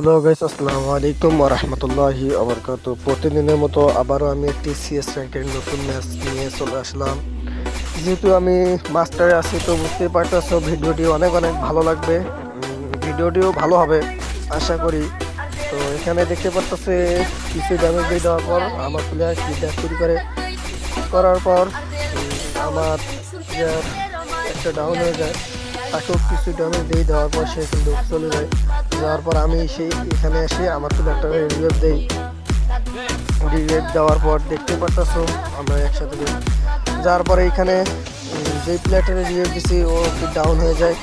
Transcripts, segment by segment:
Hello guys আসসালামু আলাইকুম রহমতুল্লাহি আবরকাত প্রতিদিনের মতো আবারও আমি একটি সিএস র্যাঙ্কের নতুন ম্যাচ নিয়ে চলে আসলাম। যেহেতু আমি মাস্টারে আছি, তো বুঝতেই পারতেছো, ভিডিওটি অনেক অনেক ভালো লাগবে। ভিডিওটিও ভালো হবে, আশা করি। তো এখানে দেখতে পারতেছে, কিছু ড্যামেজ দিয়ে দেওয়ার পর আমার প্লেয়ার কিডন্যাপ চুরি করে, করার পর আমার প্লেয়ার একটা ডাউন হয়ে যায়। তাকেও কিছু ড্যামেজ দিয়ে দেওয়ার পর সে কিন্তু চলে যায়। যাওয়ার পর আমি সেই এখানে এসে আমার প্লেয়ারটা রিভেভ দেই। রিভেভ দেওয়ার পর দেখতে পারতেছো আমরা একসাথে। যাওয়ার পরে এখানে উম, যেই প্লেয়ারটা রিভেভ দিছি ও ডাউন হয়ে যায়।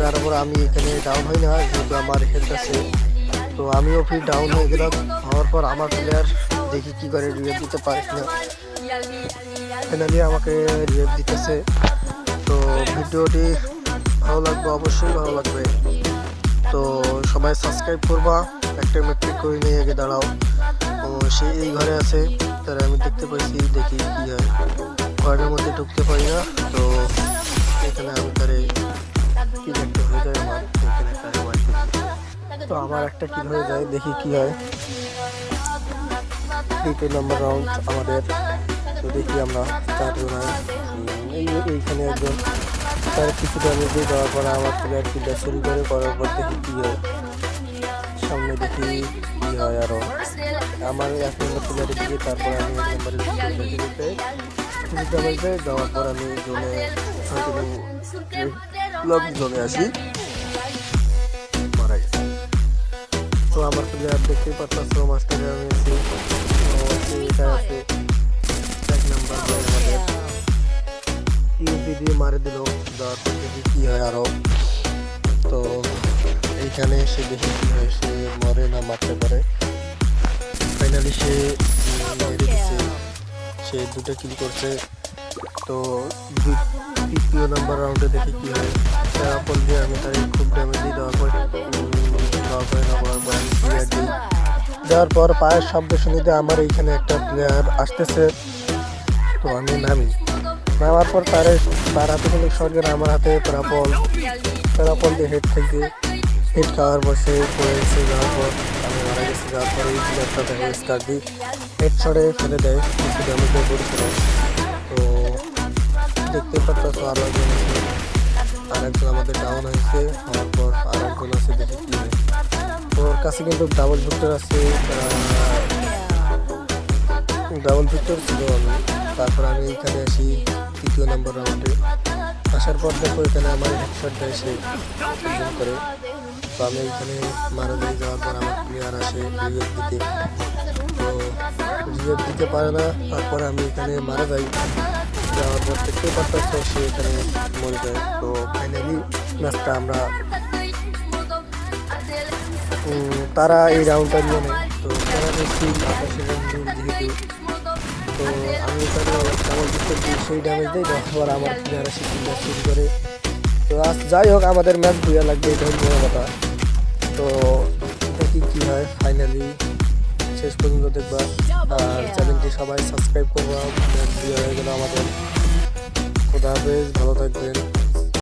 যার পর আমি এখানে ডাউন হই না যেহেতু আমার হেলথ আছে। তো আমিও ফির ডাউন হয়ে গেলাম। হওয়ার পর আমার প্লেয়ার দেখি কি করে রিভেভ দিতে পারে কিনা। ফাইনালি আমাকে রিভেভ দিতেছে। তো ভিডিওটি ভালো লাগবে, অবশ্যই ভালো লাগবে। তো সবাই সাবস্ক্রাইব করবা, একটা মেট্রিক করে নিয়ে আগে দাঁড়াও। ও, সে এই ঘরে আছে তারা আমি দেখতে পাইছি, দেখি কি হয়। ঘরের মধ্যে ঢুকতে পারি না, তো এখানে আমি তারে কি দেখতে হয়ে যায় আমার এখানে তো আমার একটা কিল হয়ে যায়, দেখি কি হয়। দ্বিতীয় নম্বর রাউন্ড আমাদের, তো দেখি আমরা চারজন। এইখানে একজন তার কিছু ড্যামেজ দিয়ে দেওয়ার পর আমার প্লেয়ার কিলটা শুরু করে করার পর দেখি কী হয়? সামনে দেখি কী হয় আরও আমার এক নম্বর প্লেয়ারে দিকে, তারপর আমি এক নম্বরের দিকে কিছু ড্যামেজ দেয় দেওয়ার পর আমি জোনে ক্লাব জোনে আসি। মারা গেছে। তো আমার প্লেয়ার দেখতেই পারতাম পাচ্ছ মাস্টারে আমি আছি। এটা আছে এক নাম্বার আমাদের দিয়ে মারে দিল। দেওয়ার পর কী হয় আরও তো এইখানে সে দেখি কী হয় সে মরে না, মারতে পারে। ফাইনালি সে মেরে দিচ্ছে সে দুটো কিল করছে। তো দুই- তৃতীয় নাম্বার রাউন্ডে দেখি কী হয়। আপল দিয়ে আমি তার খুব ড্যামেজ দিয়ে দেওয়ার পর দেওয়ার পরে না পর আমি ক্লিয়ার দিই। দেওয়ার পর পায়ের শব্দ শুনিতে আমার এইখানে একটা প্লেয়ার আসতেছে। তো আমি নামি। নামার পর তার তার হাতে কিন্তু শটগান আমার হাতে প্যারাপল প্যারাপল দিয়ে হেড থেকে হেড খাওয়ার পর সে পড়েছে যাওয়ার পর আমি মারা গেছি যাওয়ার পর এই প্লেয়ারটা তাকে স্টার দিই হেড শটে ফেলে দেয়, কিছু ড্যামেজ পড়েছিল তো দেখতে পাচ্ছ আরও একজন আর একজন আমাদের ডাউন হয়েছে, হওয়ার পর আর একজন আছে দেখি কি ওর কাছে কিন্তু ডাবল ভিক্টর আছে ডাবল ভিক্টর ছিল আমি। তারপর আমি এইখানে আসি তৃতীয় নম্বর রাউন্ডে আসার পর দেখো এখানে আমার হেডশট দেয় সে একজন করে। তো আমি এখানে মারা দিয়ে যাওয়ার পর আমার প্লেয়ার আসে রিয়েভ দিতে তো রিয়েভ দিতে পারে না, তারপরে আমি এখানে মারা যাই। যাওয়ার পর দেখতেই পারতেছে সে এখানে মরে যায়। তো ফাইনালি ম্যাচটা আমরা তারা এই রাউন্ডটা নিয়ে নেয়। তো তারা যেহেতু তো আমি তাহলে ভিক্টর দিই সেই ড্যামেজ দিই তারপর আমার প্লেয়ারা এসে কিলটা শুরু করে। তো আজ যাই হোক, আমাদের ম্যাচ দুইয়া লাগবে এটা হল কথা। তো দেখি কী হয়? ফাইনালি শেষ পর্যন্ত দেখবা। আর চ্যানেলটি সবাই সাবস্ক্রাইব করবা। ম্যাচ দুইয়া হয়ে গেল আমাদের। খোদা হাফেজ, ভালো থাকবেন।